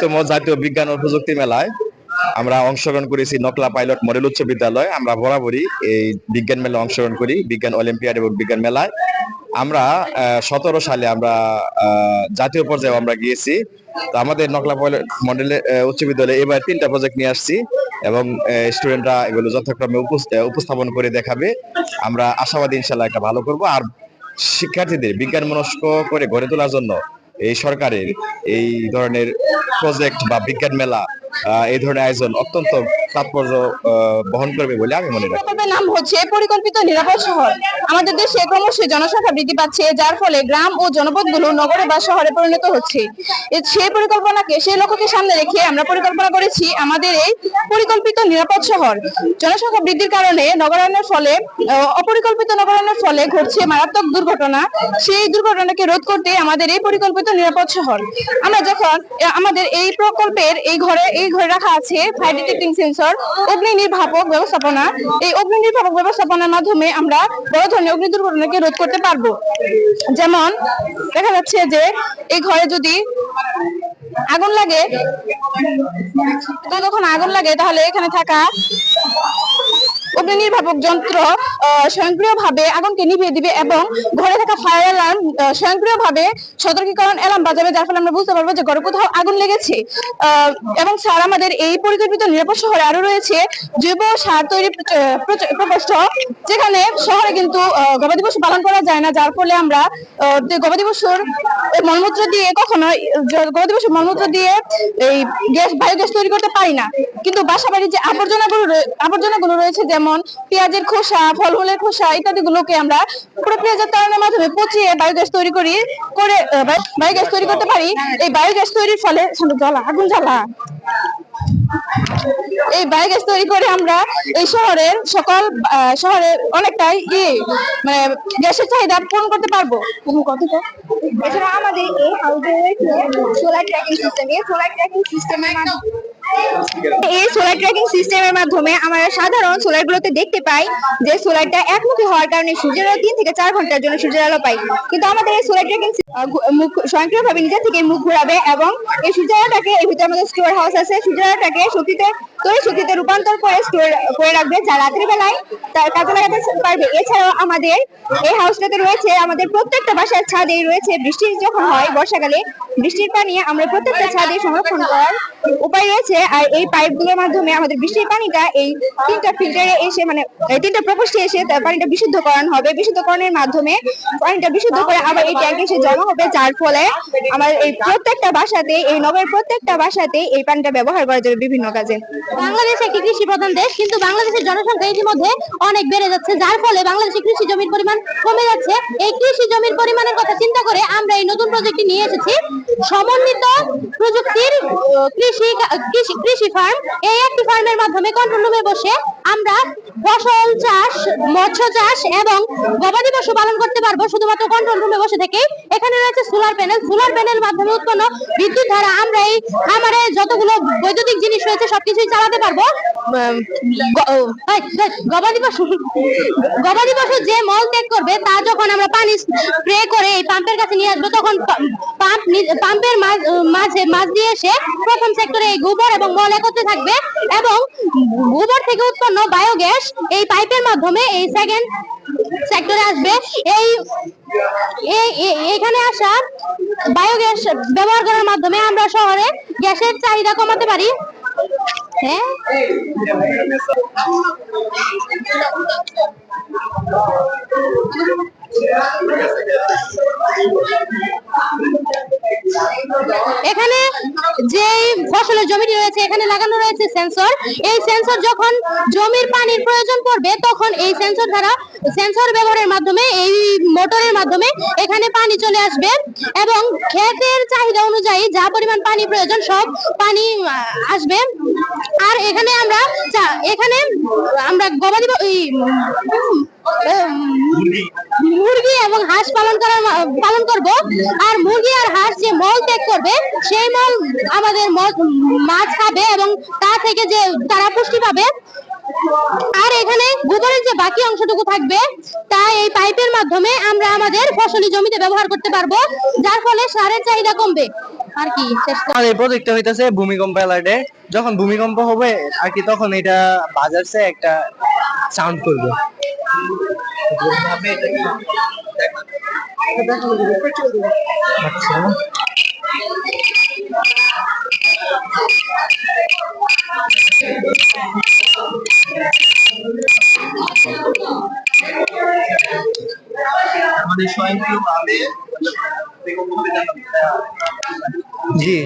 তম জাতীয় বিজ্ঞান ও প্রযুক্তি মেলায় আমরা অংশগ্রহণ করেছি নকলা পাইলট মডেল উচ্চ বিদ্যালয়। আমরা বরাবরই এই বিজ্ঞান মেলায় অংশগ্রহণ করি, বিজ্ঞান অলিম্পিয়াড এবং বিজ্ঞান মেলায়। আমরা সতেরো সালে আমরা জাতীয় পর্যায়ে আমরা গিয়েছি। তো আমাদের নকলা পাইলট মডেল উচ্চ বিদ্যালয়ে এবার তিনটা প্রজেক্ট নিয়ে আসছি এবং স্টুডেন্টরা এগুলো যথাক্রমে উপস্থাপন করে দেখাবে। আমরা আশাবাদী ইনশাল্লাহ একটা ভালো করব। আর শিক্ষার্থীদের বিজ্ঞান মনস্ক করে গড়ে তোলার জন্য এই সরকারের এই ধরনের প্রজেক্ট বা বিজ্ঞান মেলা এই ধরনের আয়োজন অত্যন্ত তাৎপর্য বহন করবে বলে আমি মনে করি নাম হচ্ছে পরিকল্পিত নিরাপদ শহর। আমাদের দেশে ক্রমশ জনসংখ্যা বৃদ্ধি পাচ্ছে, যার ফলে গ্রাম ও জনপদগুলো নগরে বা শহরে পরিণত হচ্ছে। সেই পরিকল্পনাকে, সেই লক্ষ্যকে সামনে রেখে আমরা পরিকল্পনা করেছি আমাদের এই পরিকল্পিত নিরাপদ শহর। জনসংখ্যা বৃদ্ধির কারণে নগরায়নের ফলে অপরিকল্পিত নগরায়নের ফলে ঘটছে মারাত্মক দুর্ঘটনা। সেই দুর্ঘটনাকে রোধ করতে আমাদের এই পরিকল্পিত নিরাপদ শহর। আমরা যখন আমাদের এই প্রকল্পের এই ঘরে এই ঘরে রাখা আছে ফায়ার ডিটেক্টিং সেন্সর অগ্নি নির্বাপক ব্যবস্থাপনা। এই অগ্নি নির্বাপক ব্যবস্থাপনার মাধ্যমে আমরা বড় ধরনের অগ্নি দুর্ঘটনাকে রোধ করতে পারব। যেমন দেখা যাচ্ছে যে এই ঘরে যদি আগুন লাগে তো যখন আগুন লাগে তাহলে এখানে থাকা অগ্নি নির্বাপক যন্ত্র স্বয়ংক্রিয়ভাবে আগুনকে নিভিয়ে দিবে এবং ঘরে থাকা ফায়ার অ্যালার্ম স্বয়ংক্রিয়ভাবে সতর্কীকরণ অ্যালার্ম বাজাবে, যার ফলে আমরা বুঝতে পারব যে ঘরে কোথাও আগুন লেগেছে। এবং স্যার আমাদের এই পরিকল্পিত নিরাপদ শহরে আরও রয়েছে জৈব সার তৈরি প্রকোষ্ঠ, যেখানে শহরে কিন্তু গবাদি পশু পালন করা যায় না, যার ফলে আমরা গবাদি পশুর মলমূত্র দিয়ে কখনো গবাদি পশুর মলমূত্র দিয়ে এই গ্যাস, বায়োগ্যাস তৈরি করতে পারি না। কিন্তু বাসা বাড়ির যে আবর্জনাগুলো রয়ে- আবর্জনাগুলো রয়েছে, যেমন পেঁয়াজের খোসা, ফলমূলের খোসা ইত্যাদি গুলোকে আমরা প্রক্রিয়াজাতকরণের মাধ্যমে পচিয়ে বায়োগ্যাস তৈরি করি, করে বায়োগ্যাস তৈরি করতে পারি। এই বায়োগ্যাস তৈরির ফলে জ্বালা, আগুন জ্বালা। এই বায়োগ্যাস তৈরি করে আমরা এই শহরের সকল শহরের অনেকটাই ই মানে গ্যাসের চাহিদা পূরণ করতে পারব। কতটা এছাড়া আমাদের এই হাউসে সোলার ট্র্যাকিং সিস্টেম এই সোলার ট্র্যাকিং সিস্টেমের এই সোলার ট্র্যাকিং সিস্টেমের মাধ্যমে আমরা সাধারণ সোলার গুলোতে দেখতে পাই যে সোলারটা একমুখী হওয়ার কারণে সূর্যের আলো তিন থেকে চার ঘণ্টার জন্য সূর্যের আলো পাই। কিন্তু আমাদের এই সোলার ট্র্যাকিং স্বয়ংক্রিয়ভাবে নিজে থেকে মুখ ঘোরাবে এবং এই ভিতরে আমাদের স্টোর হাউস আছে শক্তিতে তৈরি শক্তিতে রূপান্তর করে স্টোর করে রাখবে যা রাতের বেলায় তার কাজে লাগাতে পারবে। এছাড়াও আমাদের এই হাউসটাতে রয়েছে আমাদের প্রত্যেকটা বাসার ছাদে রয়েছে যখন হয় বর্ষাকালে, বৃষ্টির পানি আমরা প্রত্যেকটা ছাদে সংরক্ষণ করার উপায় রয়েছে। আর এই পাইপগুলোর মাধ্যমে আমাদের বৃষ্টির পানিটা এই তিনটা ফিল্টারে এসে মানে তিনটা প্রকোষ্ঠে এসে পানিটা বিশুদ্ধকরণ হবে। বিশুদ্ধকরণের মাধ্যমে পানিটা বিশুদ্ধ করে আবার এই ট্যাঙ্কে এসে জমা হবে, যার ফলে আমার এই প্রত্যেকটা বাসাতে এই নগরের প্রত্যেকটা বাসাতে এই পানিটা ব্যবহার করা যাবে বিভিন্ন কাজে। বাংলাদেশ একটি কৃষি প্রধান দেশ, কিন্তু বাংলাদেশের জনসংখ্যা ইতিমধ্যে অনেক বেড়ে যাচ্ছে, যার ফলে বাংলাদেশে কৃষি জমির পরিমাণ কমে যাচ্ছে। এই কৃষি জমির পরিমাণের কথা চিন্তা করে আমরা এই নতুন প্রজেক্টটি নিয়ে এসেছি। সমন্বিত প্রযুক্তির কৃষি কৃষি ফার্ম এই একটি ফার্মের মাধ্যমে কন্ট্রোল রুমে বসে আমরা ফসল চাষ, মৎস্য চাষ এবং গবাদি পশু পালন করতে পারব। শুধুমাত্র কন্ট্রোল রুমে বসে থেকে এখানে রয়েছে সোলার প্যানেল সোলার প্যানেল মাধ্যমে উৎপন্ন বিদ্যুৎ দ্বারা আমরা এই খামারে যতগুলো বৈদ্যুতিক জিনিস রয়েছে সবকিছুই চালাতে পারব। গবাদি পশু। গবাদি পশু যে মল ত্যাগ করবে, তা যখন আমরা পানি স্প্রে করে এই পাম্পের কাছে নিয়ে আসব, তখন পাম্প পাম্পের মাঝে, মাঝ দিয়ে এসে প্রথম সেক্টরে এই গোবর এবং মল একত্রে থাকবে এবং গোবর থেকে উৎপন্ন বায়োগ্যাস এই পাইপের মাধ্যমে এই সেকেন্ড সেক্টরে আসবে। এই এই- এখানে আসা বায়োগ্যাস ব্যবহার করার মাধ্যমে আমরা শহরে গ্যাসের চাহিদা কমাতে পারি। হ্যাঁ? এখানে যে ফসলের জমিটি রয়েছে, এখানে লাগানো রয়েছে সেন্সর এই সেন্সর যখন জমির পানির প্রয়োজন পড়বে, তখন এই সেন্সর দ্বারা সেন্সর ব্যবহারের মাধ্যমে, এই মোটরের মাধ্যমে এখানে পানি চলে আসবে এবং ক্ষেতের চাহিদা অনুযায়ী যা পরিমাণ পানি প্রয়োজন, সব পানি আসবে। আর এখানে আমরা এখানে আমরা গবাদি মুরগি এবং হাঁস পালন করার পালন করব। আর মুরগি আর হাঁস যে মল ত্যাগ করবে, সেই মল আমাদের মাছ খাবে এবং তা থেকে যে তারা পুষ্টি পাবে, আর এখানে গোবরের যে বাকি অংশটুকু থাকবে, তা এই পাইপের মাধ্যমে আমরা আমাদের ফসলি জমিতে ব্যবহার করতে পারব, যার ফলে সারের চাহিদা কমবে। আর কি আর এই প্রজেক্টটা হইতাছে ভূমিকম্প অ্যালার্টে যখন ভূমিকম্প হবে, আর কি তখন এটা বাজারছে একটা সাউন্ড করবে। আচ্ছা। আমাদের স্বয়ংক্রিয়ভাবে জি।